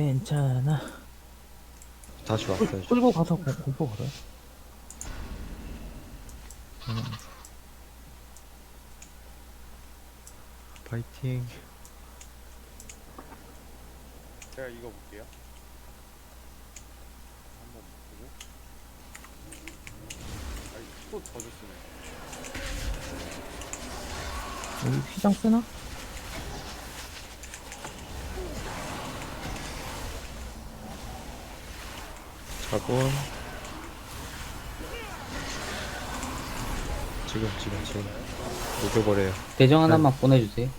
괜찮아. 다시 끌, 왔어요. 끌고 가서 공- 공포 걸어요. 음, 파이팅. 제가 이거 볼게요. 한번 보고. 아니 또 젖었으네. 여기 휘장 쓰나? 자군. 지금 지금 지금 녹여버려요. 대정 하나만 보내주세요.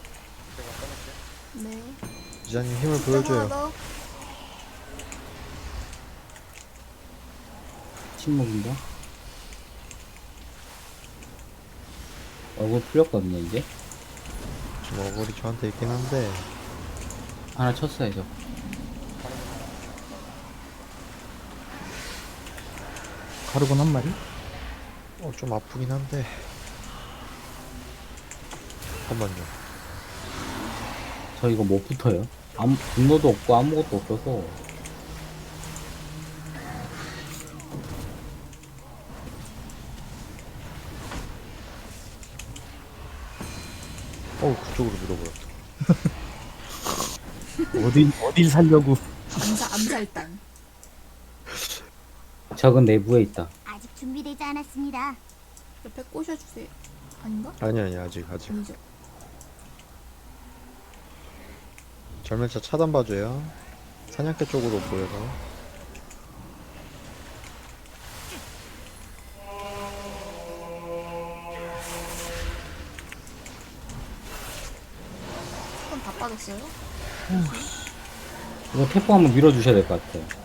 제가 꺼낼게. 네. 기자님 힘을 보여줘요. 더. 침묵인가? 얼굴 풀렸거든요, 이제. 지금 어글이 저한테 있긴 한데 하나 쳤어요, 저. 가르곤 한 마리? 어, 좀 아프긴 한데 잠깐만요. 저 이거 못 붙어요. 아무, 분노도 없고 아무것도 없어서. 어 그쪽으로 밀어버렸다. 어디, 어딜 살려고. 암사 암살단. 적은 내부에 있다. 아직 준비되지 않았습니다. 옆에 꽂아주세요. 아닌가? 아니 아니 아직 아직. 아니죠. 절멸차 차단 봐줘요. 사냥개 쪽으로 보여서. 손다 빠졌어요? 이거 태포 한번 밀어주셔야 될 것 같아요.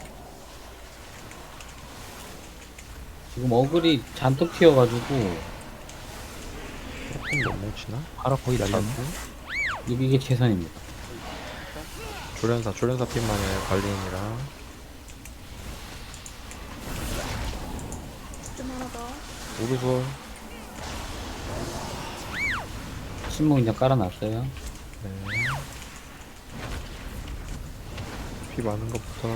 지금 어글이 잔뜩 튀어가지고, 조금 못 뭉치나? 바로 거의 날렸네. 이게, 이게 최선입니다. 조련사 조련사 핀만이에요 관리인이랑 좀 하나 더. 오르솔 침묵 이제 깔아놨어요. 네. 피 많은 것부터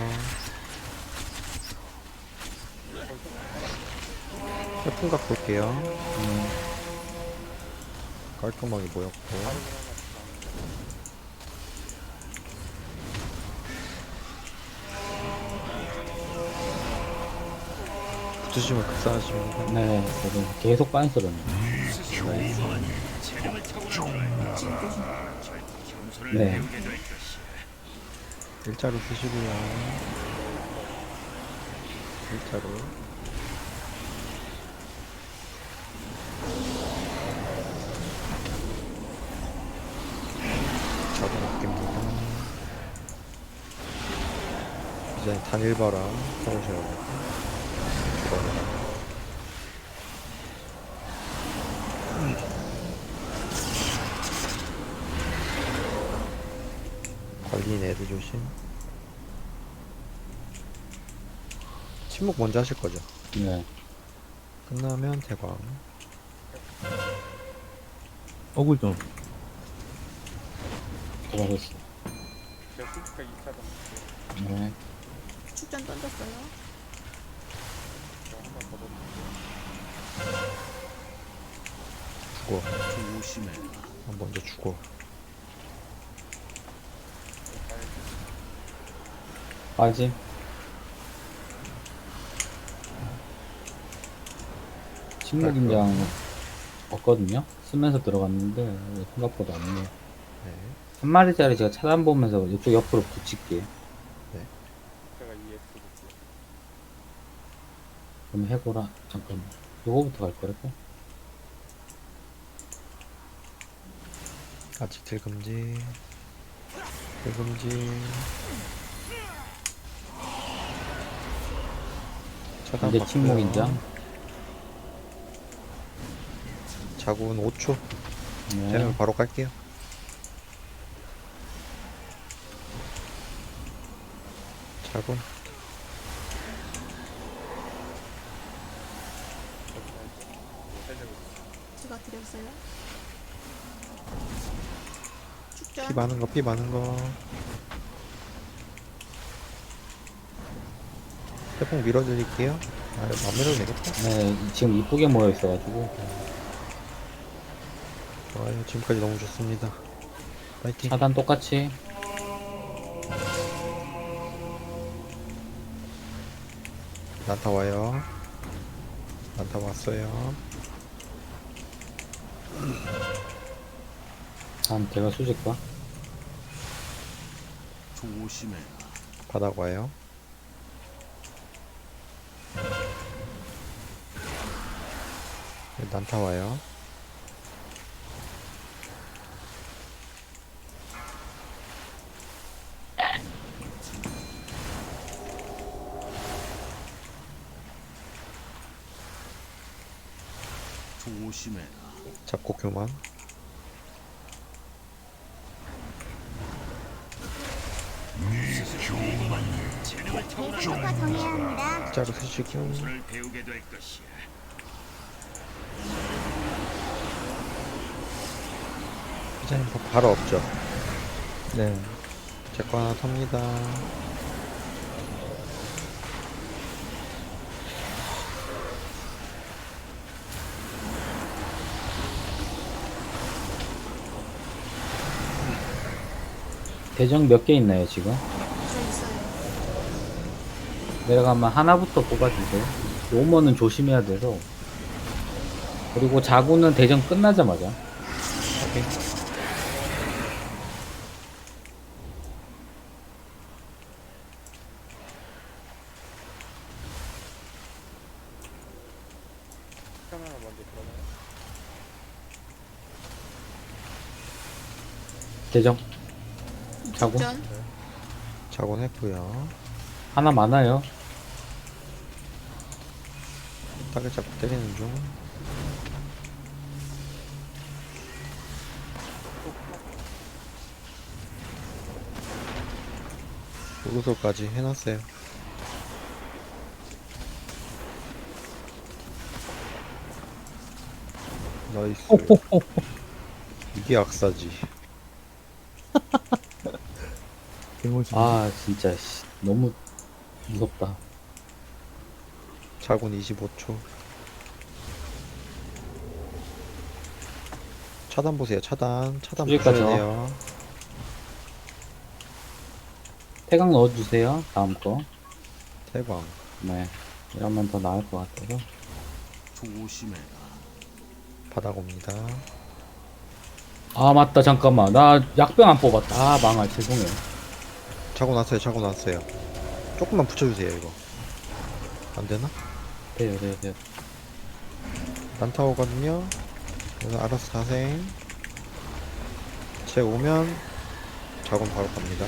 풍각 볼게요. 음, 깔끔하게 모였고. 붙으시면 급사하십니다. 네, 저도 계속 빤스러네. 네, 일자로 드시고요. 일자로 사오셔야겠다 죽어요 관리인 애들 조심 침묵 먼저 하실 거죠? 네. 끝나면 대광 어글 좀. 도발했어. 제가 솔직하게 2차 던질게요. 네. 축전 던졌어요. 죽어 아, 먼저 죽어 빠짐. 침묵 인장 없거든요? 쓰면서 들어갔는데, 생각보다 없네. 네. 한 마리짜리 제가 차단 보면서 이쪽 옆으로 붙일게요. 제가 EX 볼게요. 그럼 해보라. 잠깐만. 요거부터 갈 거랄까? 아직 딜 금지 딜 금지 차단 이제. 침묵 인장. 자군 5초 네. 되면 바로 깔게요 자군 제가 드렸어요. 축전. 피 많은 거 피 많은 거 태풍 밀어드릴게요. 아, 안 밀어도 되겠다. 네, 지금 이쁘게 모여 있어가지고 좋아요. 지금까지 너무 좋습니다. 파이팅. 차단 똑같이 난타 와요. 난타 왔어요. 다음 제가 수직과 조심해. 바닥 와요. 네, 난타 와요. 조심해라. 잡고 교만. 대상부터 정해야 합니다. 자루 쓰시고. 손을 배우게 될 것이야. 피자님 바로 없죠. 네. 제거 하나 탑니다. 대정 몇 개 있나요 지금? 내려가면 하나부터 뽑아주세요. 오머는 조심해야 돼서. 그리고 자구는 대전 끝나자마자. 하나 먼저 들어가요. 대정 자고? 직전. 자곤 했고요. 하나 많아요. 딱을 잡고 때리는 중. 오르솔까지 해놨어요. 나이스. 이게 악사지. 아 진짜 씨, 너무 무섭다. 자군 25초. 차단 보세요. 차단. 차단 와. 돼요. 태강 넣어주세요. 다음 거. 대광. 네. 이러면 더 나을 것 같아서. 조심해라. 바닥 옵니다. 아 맞다 잠깐만 나 약병 안 뽑았다. 아 망할 죄송해요. 자고 났어요. 자고 났어요. 조금만 붙여주세요. 이거. 안 되나? 돼요 돼요 돼요. 난타 오거든요. 그래서 알아서 자생. 제 오면 자군 바로 갑니다.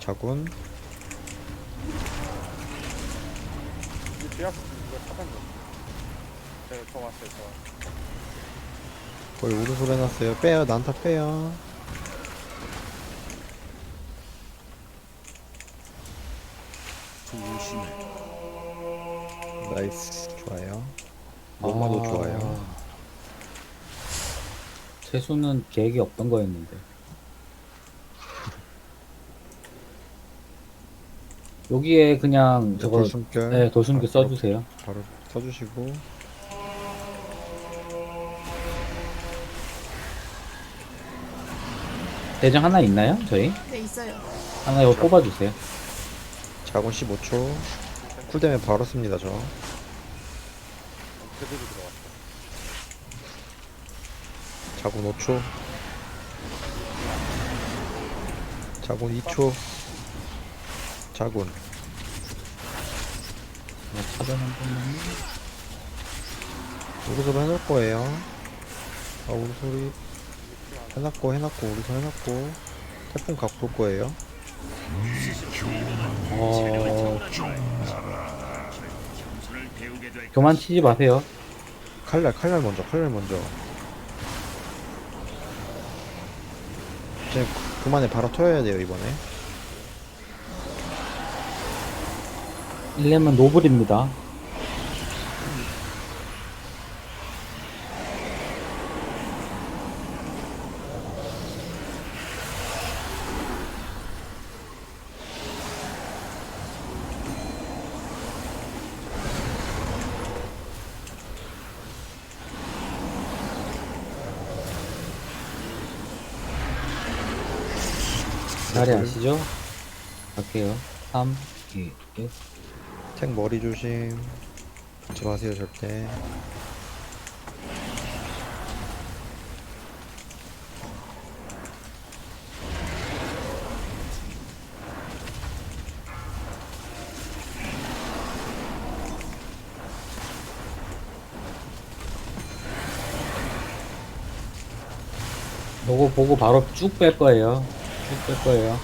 자군. 이제. 네. 거의 오른손 해놨어요. 빼요. 난타 빼요. 조심해라. 나이스. 좋아요. 엄마도 아, 좋아요. 채수는 계획이 없던 거였는데. 여기에 그냥 저거 돌숨결. 네 돌숨기 아, 바로- 써주세요. 바로 써주시고. 대장 하나 있나요? 저희 네 있어요. 하나 이거 뽑아주세요. 자군 15초. 쿨되면 바로 씁니다. 저. 그대로 들어왔어. 자군 5초. 자군 2초. 자군. 네, 차단 한 번만. 오른손으로 해놓을 거예요. 아, 오른손이 해놨고, 해놨고, 오른손 해놨고. 태풍 각 볼 거예요. 어, 교만 치지 마세요. 칼날, 칼날 먼저, 칼날 먼저. 이제 그만에 바로 터야 돼요, 이번에. 1렘은 노블입니다. 자리 아시죠? 갈게요. 3, 2, 1. 탱 머리 조심. 붙지 마세요 절대. 요거 보고 바로 쭉 뺄 거예요. 쭉뺄 거예요.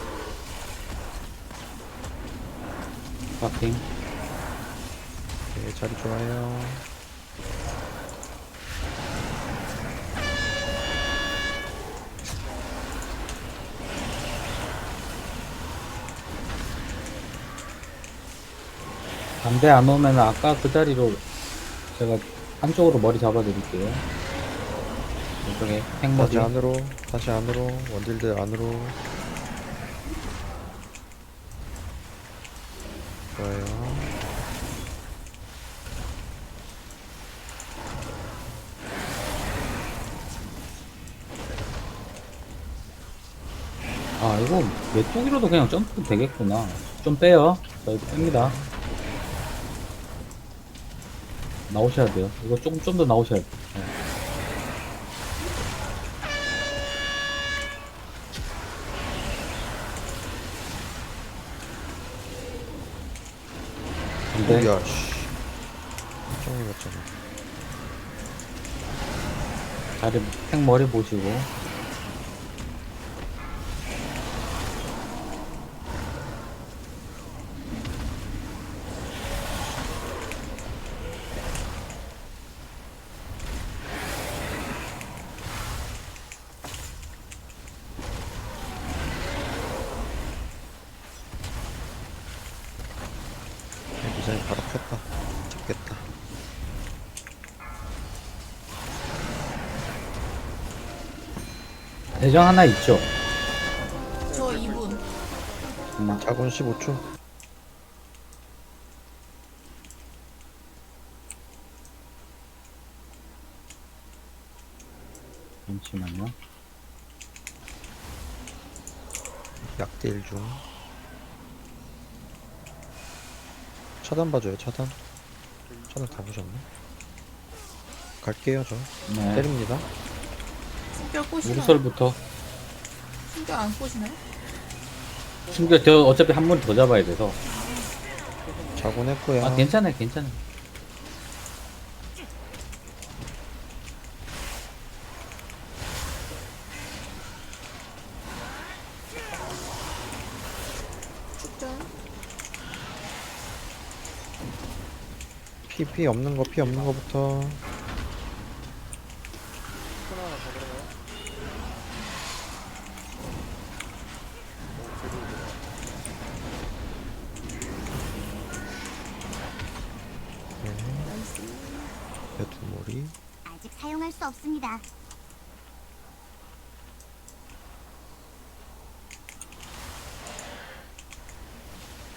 파킹. 네, 자리 좋아요. 반대 안 오면 아까 그 자리로 제가 한쪽으로 머리 잡아 드릴게요. 이쪽에. 다시 안으로. 다시 안으로. 원딜들 안으로. 좋아요. 아 이거 메뚜기로도 그냥 점프 되겠구나. 좀 빼요. 저희 뺍니다. 나오셔야 돼요. 이거 조금 좀 더 나오셔야 돼요. 네. 야, 씨. 짱이 같잖아. 다리 팽 머리 보시고 디자인 바로 폈다. 잡겠다. 대정 하나 있죠? 저 2분. 잠깐만. 자군 15초. 잠시만요. 약딜 중. 차단 봐줘요, 차단. 차단 다 보셨네. 갈게요, 저. 네. 때립니다. 숨결 꼬시나요? 우르솔부터 숨결 안 꼬시나요? 숨겨 저 어차피 한 번 더 잡아야 돼서 자군 했고요. 아 괜찮아요 괜찮아요 축전. 피, 피 없는 거, 피 없는 거부터. 손 하나 더 들어가요. 오, 제대로 들어가. 나이스. 배두머리. 아직 사용할 수 없습니다.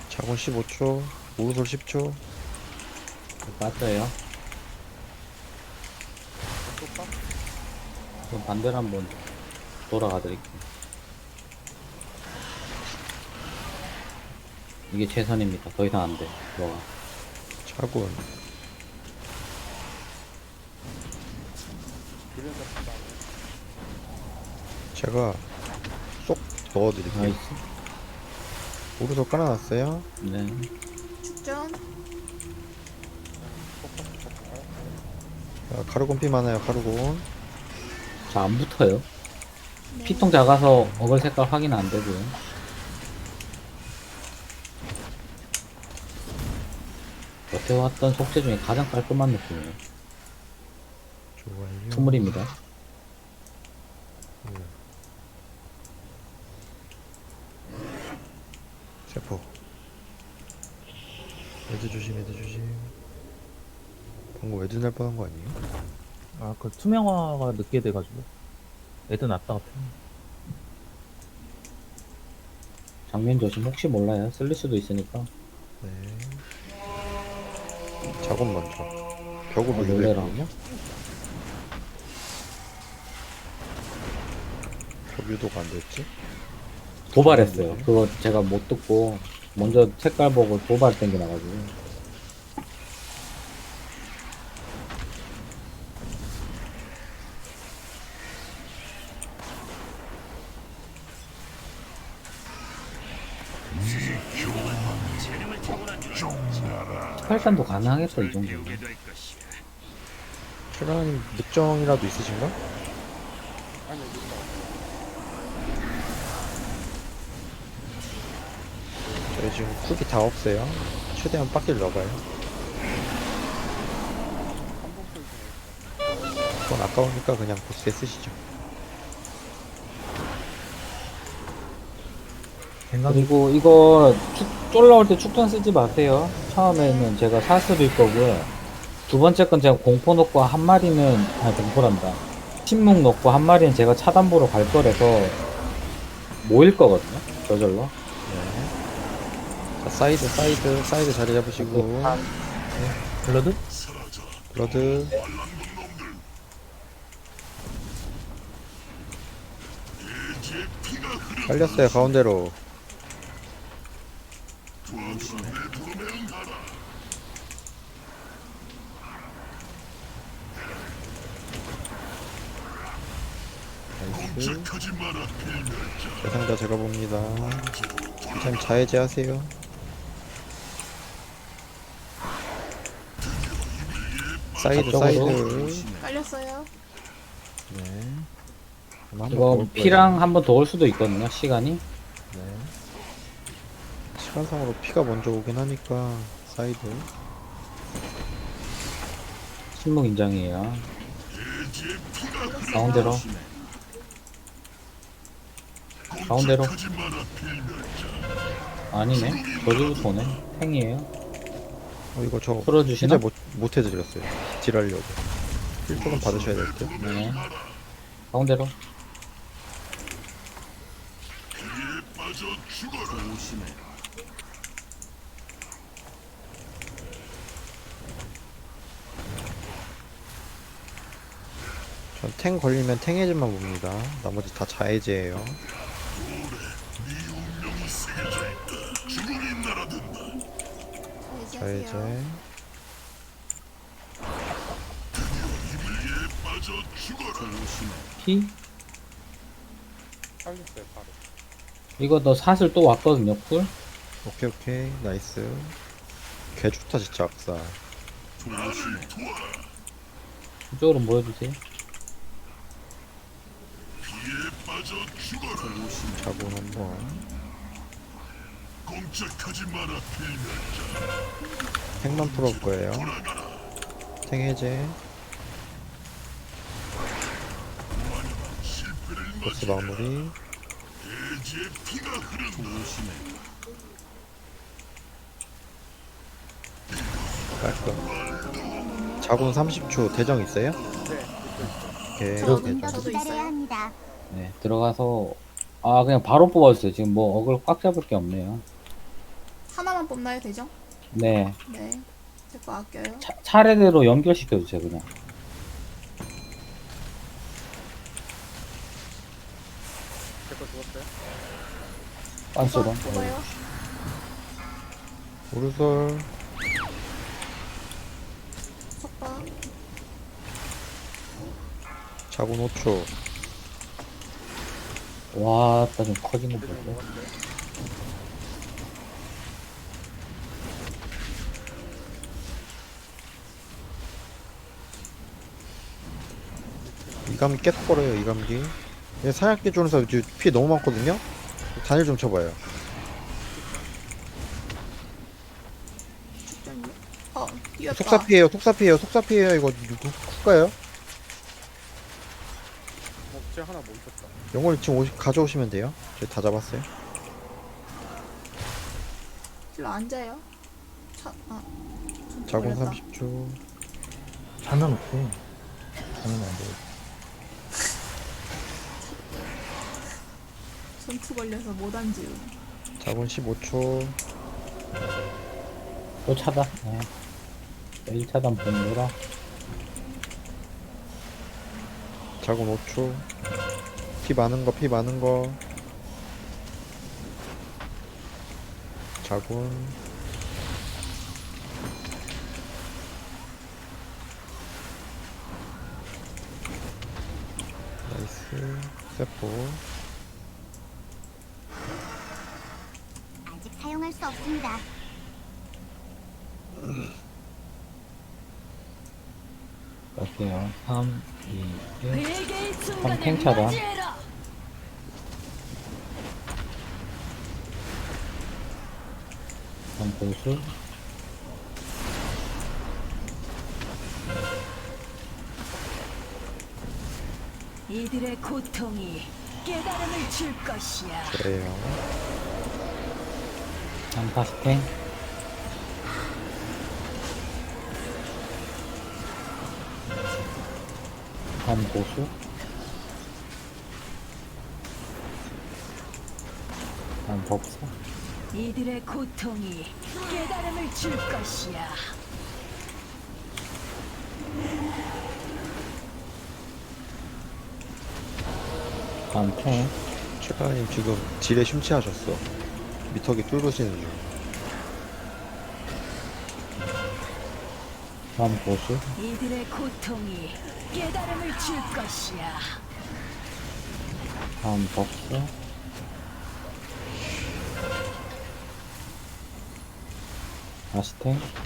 자군 15초. 우르솔 10초. 맞아요 또 빡? 그럼 반대로 한번 돌아가 드릴게요 이게 최선입니다 더 이상 안 돼 뭐가 자군. 교련 잡힌다. 제가 쏙 넣어드릴게요. 나이스 우르솔 깔아놨어요. 네 축전. 자, 가루곤 피 많아요, 가루곤. 자 안 붙어요 네. 피통 작아서 어글 색깔 확인 안 되고요 여태 왔던 속재 중에 가장 깔끔한 느낌이에요 좋아요. 투물입니다 세포. 애드 조심, 애드 조심. 방금 애드 날 뻔한 거 아니에요? 아, 그 투명화가 늦게 돼가지고. 애들 났다가 펴. 장면 조심 혹시 몰라요 쓸릴 수도 있으니까 네. 작업 먼저. 벽으로 어, 놀래라. 유도했거든요. 벽 유도가 안 됐지? 도발했어요. 그거 제가 못 듣고 먼저 색깔 보고 도발 땡겨 나가지고. 스팔단도 가능하겠어 이 정도. 출연님 늑정이라도 있으신가? 아니 여기 저희 지금 쿡이 다 없어요. 최대한 빡길 넣어봐요. 그건 아까우니까 그냥 보스에 쓰시죠. 그리고 이거 축, 쫄라올 때 축전 쓰지 마세요. 처음에는 제가 사슬일 거고요. 두 번째 건 제가 공포 넣고 한 마리는, 아, 공포란다. 침묵 넣고 한 마리는 제가 차단보러 갈 거라서 모일 거거든요. 저절로. 자, 사이드, 사이드, 사이드 자리 잡으시고. 블러드? 블러드. 깔렸어요, 가운데로. 나이스. 대상자 제가 봅니다. 참 자해제 하세요. 사이드, 앞쪽으로. 사이드. 깔렸어요. 네. 한번 이거 거예요. 피랑 한 번 더 올 수도 있거든요. 시간이. 네. 시간상으로 피가 먼저 오긴 하니까 사이드 침묵 인장이에요. 가운데로. 가운데로. 아니네. 저기부터 오네. 탱이에요. 어 이거 저 풀어주시나? 진짜 못, 못 해드렸어요 딜하려고 힐 조금 받으셔야 될 듯 네. 가운데로. 조심해라. 전탱 걸리면 탱 해제만 봅니다 나머지 다 자해제예요 자해제 피? 깔렸어요 바로 이거 너 사슬 또 왔거든요, 풀? 오케이 오케이. 나이스. 개 좋다 진짜 악사. 이쪽으로 모여주세요. 자본 한번. 탱만 풀어올 거예요. 탱 해제 보스 마무리. 깔끔 자군 30초 대정 있어요? 네 오케이 대정. 합니다. 네, 들어가서, 아, 그냥 바로 뽑아주세요. 지금 뭐, 어글 꽉 잡을 게 없네요. 하나만 뽑나요, 대정? 네. 네. 제 거 아껴요. 차, 차례대로 연결시켜 주세요, 그냥. 제거 죽었어요? 빤스로. 뽑아- 뽑아요. 오르솔 속박. 자군 5초 와, 나좀 커진 거 보고. 이감기 걸어요 이감기 얘 사냥개 쪽에서 지금 피 너무 많거든요 단일 좀 쳐봐요. 어, 뛰었다. 속사 피해요 속사 피해요 속사 피해요 이거 누구 쿨까요? 목재 하나 못 있었다 영월 지금 오시, 가져오시면 돼요 저희 다 잡았어요 일로 앉아요. 차, 아. 걸렸다. 30초 자면 어때? 자면 안 돼. 전투 걸려서 못 앉음. 자군 15초 또 차단. 네. 1차단 보느라. 자군 5초 피 많은 거 피 많은 거 자군. 나이스. 세포. 아직 사용할 수 없습니다. 갈게요. 3, 2, 1. 회개의 그럼 순간을 탱차다. 맞이해라. 그럼 보수. 이들의 고통이 깨달음을 줄 것이야. 그래요. 한파스탱. 한 보수. 한 법사. 이들의 고통이 깨달음을 줄 것이야. 한 탱. 최가님 지금 딜에 심취하셨어. 미터기 뚫으시는 중. 한 보수. 이들의 고통이 깨달음을 줄 것이야. 한 법사. 다시 탱. 이들의 탱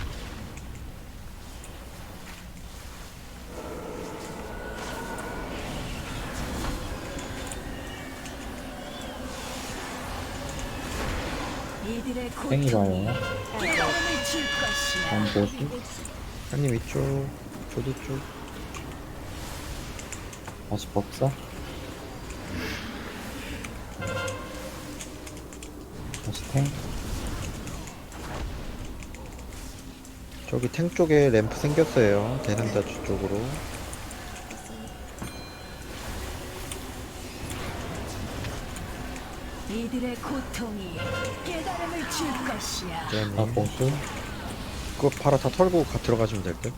이 고통이 가요. 깨달음을 줄 것이야. 한 보수. 한님 이쪽, 저도 쪽. 다시 법사. 다시 탱. 저기 탱 쪽에 램프 생겼어요. 대상자주 쪽으로. 이들의 고통이 깨달음을 줄 것이야. 한 대장님. 보수. 그거 바로 다 털고 가 들어가시면 될 듯.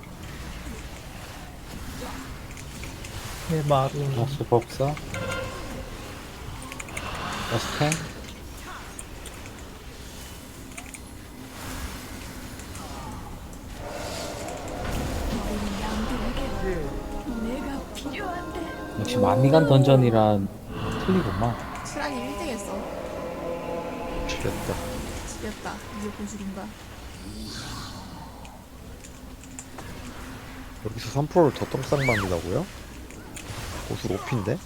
해마루. 다시 법사. 다시 탱. 내가 필요한데. 역시 만미간 던전이란 틀리구만. 시란이 1등 했어. 지렸다. 지렸다. 이게 고수인가? 여기서 3%를 더 떡상 받는다고요? 고수 5피인데?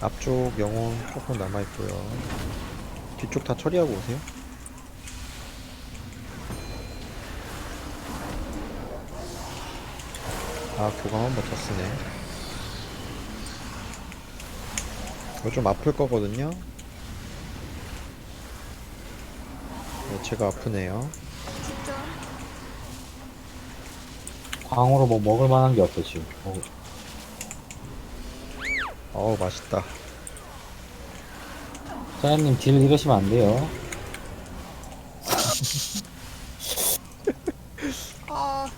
앞쪽 영혼 조금 남아있고요 뒤쪽 다 처리하고 오세요 아 교감 한 번 더 쓰네 이거 좀 아플 거거든요 네, 제가 아프네요. 광으로 뭐 먹을 만한 게 없어 지금. 어, 어우 맛있다 사장님 딜 이러시면 안 돼요. 아,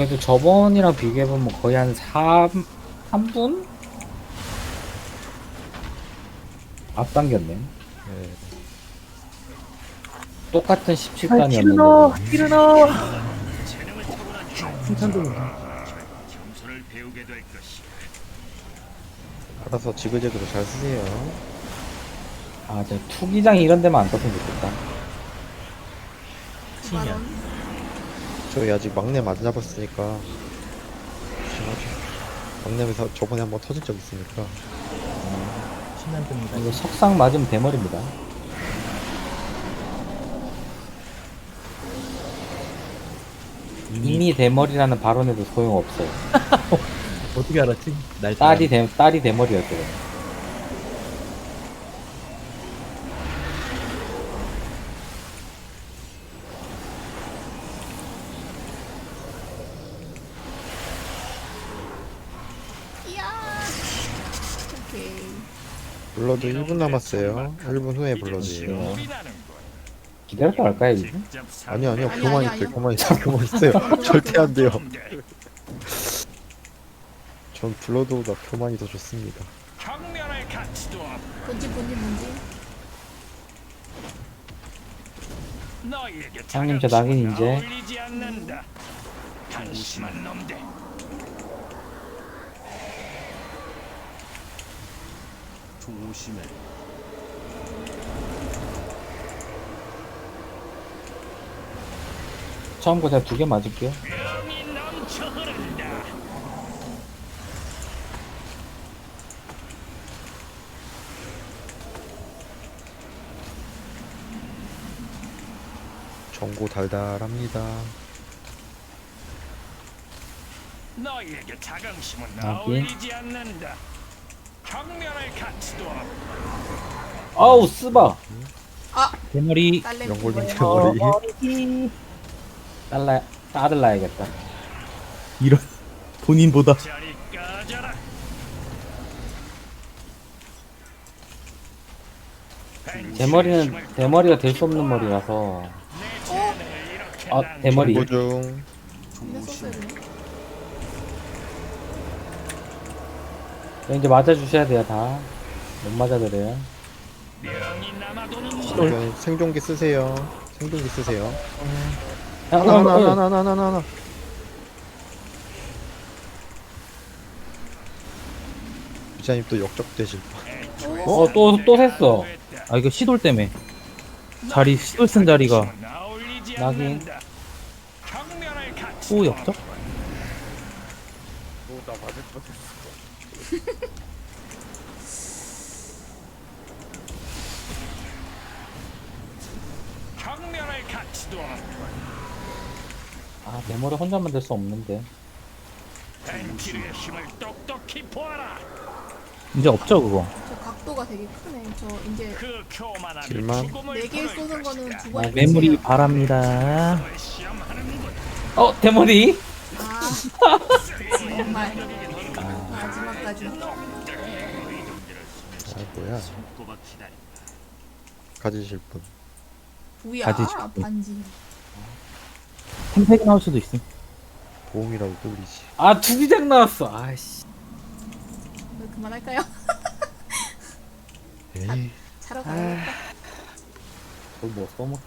그래도 저번이랑 비교해보면 거의 한 3, 3분? 앞당겼네. 네. 똑같은 17단이었는데. 일어나! 재능을 타고난 종 칭찬도 겸손을 배우게 될 것이야. 알아서 지그재그로 잘 쓰세요 아, 저 투기장 이런 데만 안 떴으면 좋겠다. 치면. 저희 아직 막내 안 잡았으니까 조심하죠 막내에서 저번에 한번 터진 적 있으니까 치면 듭니다. 이거 석상 맞으면 대머리입니다. 이미 대머리라는 발언에도 소용없어요. 어떻게 알았지? 날 딸이 대, 딸이 대머리였어요. 블러드 1분 남았어요 1분 후에 블러드예요 기다렸다 갈까요 이제? 아니요 아니요 아니, 교만 아니, 있어요 아니요. 교만 있어요 교만 있어요 절대 안 돼요 전 블러드보다 교만이 더 좋습니다 경멸할 가치도 없. 너희에게 형님, 저 낙인 이제. 어울리지 않는다. 한심한 놈들. 조심해. 처음 거 제가 두 개 맞을게요. 병이 넘쳐 흐른다. 전고 달달합니다 너희에게 자긍심은. 어울리지 않는다. 경멸할 가치도 없. 아우 쓰바. 대머리 딸내미 연골님. 대머리 딸라 따들라야겠다. 이런 본인보다 꺼져라. 대머리는 대머리가 될 수 없는 머리라서. 아 대머리. 중 근데 썼어야 되네. 네, 이제 맞아주셔야 돼요 다. 못 맞아드려요. 병이 남아도는 이건 생존기 쓰세요 생존기 쓰세요 아, 하나 아, 하나 아, 하나 하나 하나 하나 기자님 또 역적되실 뻔 오, 어, 또, 또 샜어. 아 이거 시돌 때문에 자리 시돌 쓴 자리가 가치. 또 역적? 뻔했어. 경멸할 가치도 없. 아 대머리 혼자 만들 수 없는데. 힘을 똑똑히 보아라. 이제 없죠 그거 저 각도가 되게 크네. 저 이제 그 교만함이 길만. 죽음을 네 개 부를 쏘는 거는 것이다. 두 번. 메모리 바랍니다 시험하는군. 어 대머리. 아 정말 마지막까지. 아 뭐야. 가지실 분 뭐야 가지지. 반지. 템팩이 나올 수도 있음 보험이라도 뚫리지 아 두기장 나왔어. 아씨. 왜 그만할까요? 에이 자러 가야겠다. 그걸 뭐 써먹.